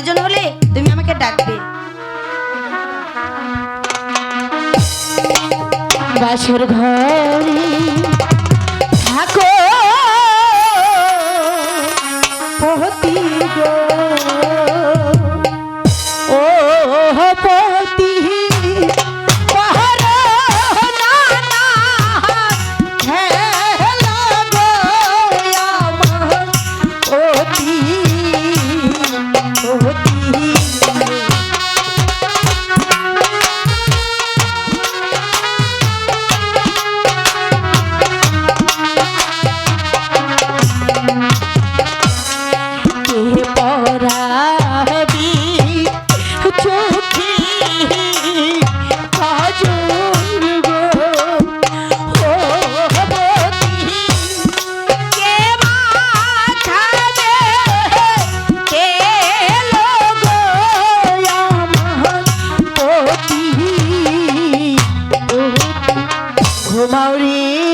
প্রয়োজন হলে তুমি আমাকে ডাকবে। বাসর ঘরে ઘુમાવરી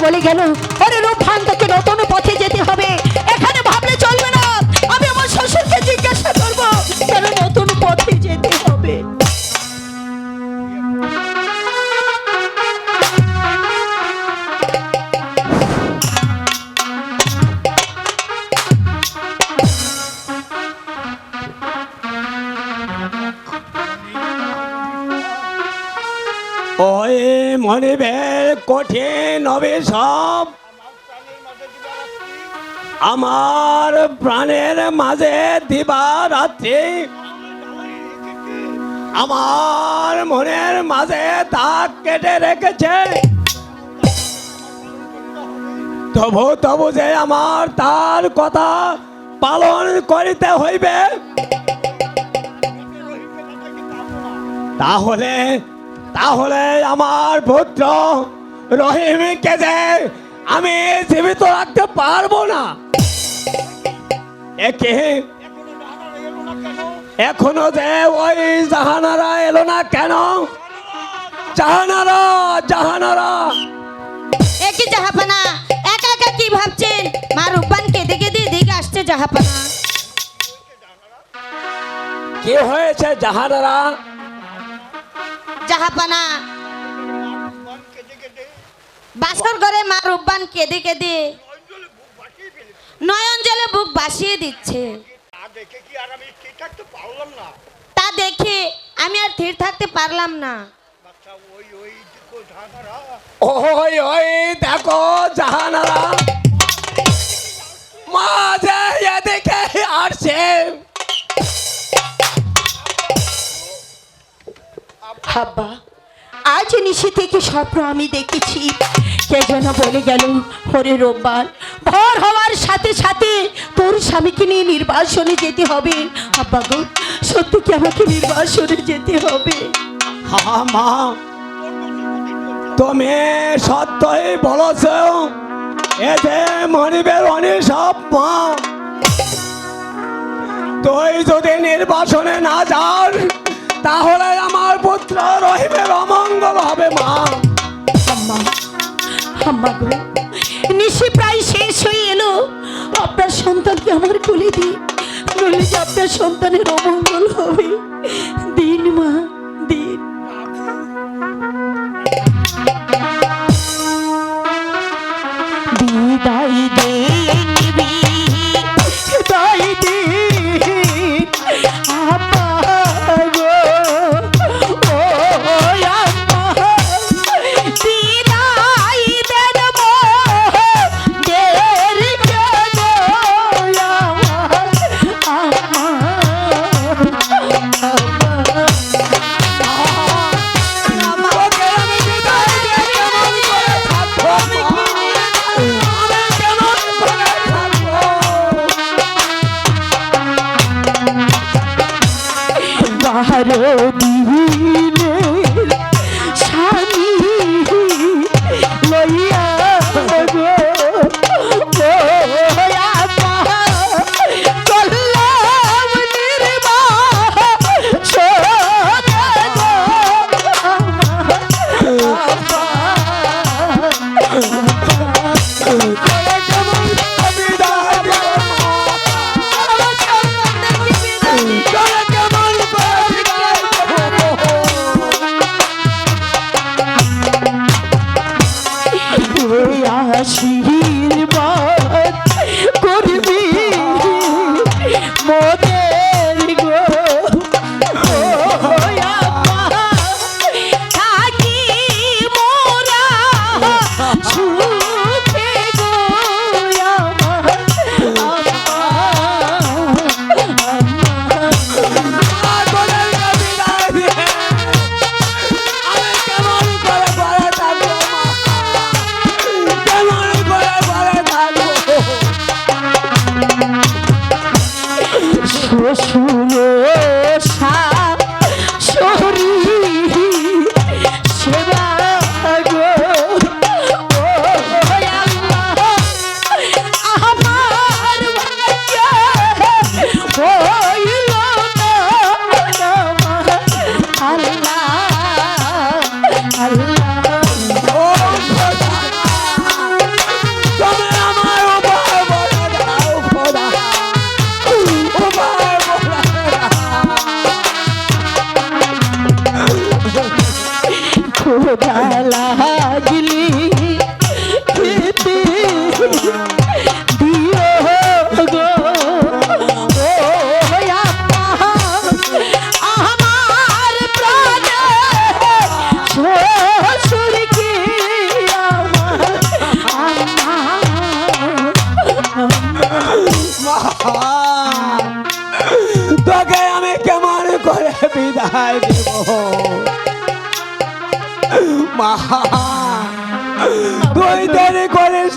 গেল ওরে রূপ ভাঙ্গাকে নতুন পথে যেতে হবে। এখানে ভাবলে চলবে না। আমি আমার শ্বশুরকে জিজ্ঞাসা করব, কেন নতুন পথে যেতে হবে? মনে মনিবের কঠিন অভিশাপ আমার প্রাণের মাঝে দিবা রাত্রি আমার মনের মাঝে তাক কেটে রেখেছে। তবু তবু যে আমার তার কথা পালন করিতে হইবে, তাহলে তাহলে আমার পুত্র রহিমকে যে? আমি জীবিত রাখতে পারব না। একে এখনও যে ওই জাহানারা এলো না কেন? জাহানারা জাহানারা। একই জাহাপানা? একা একা কি ভাবছেন? মা রূপবান কেঁদে কেঁদে দিকে আসছে জাহাপানা। কি হয়েছে জাহানারা? জাহাপানা বাসর ঘরে মা রূপবান কেঁদে কেঁদে নয়ন জলে বুক ভাসিয়ে দিচ্ছে। তা দেখে আমি আর ধীর থাকতে পারলাম না। ওই ওই দেখো জাহানারা। মাঝে এদিকে আসছে। হাব্বা। আজ নিশি থেকে স্বপ্ন আমি দেখেছি। কে যেন বলে গেল হরে রোববার, ভোর হওয়ার সাথে সাথে তোর স্বামীকে নিয়ে নির্বাসনে যেতে হবে। আব্বা গো, সত্যি কি আমাকে নির্বাসনে যেতে হবে? হা, মা, তুমি সত্যই বলছ, এ যে মনিবের অনিসব মা। তুই যদি নির্বাসনে না যাস তাহলে আমার পুত্র রহিমের অমঙ্গল হবে, মা। আম্মা আম্মা নিশি প্রায় শেষ হয়ে এলো। আপনার সন্তানকে আমার কোলে দিই নইলে যে আপনার সন্তানের অমঙ্গল হবে। দিন, মা, দিন। বিদায় দে দে বিদায় দেব মা তুই করিস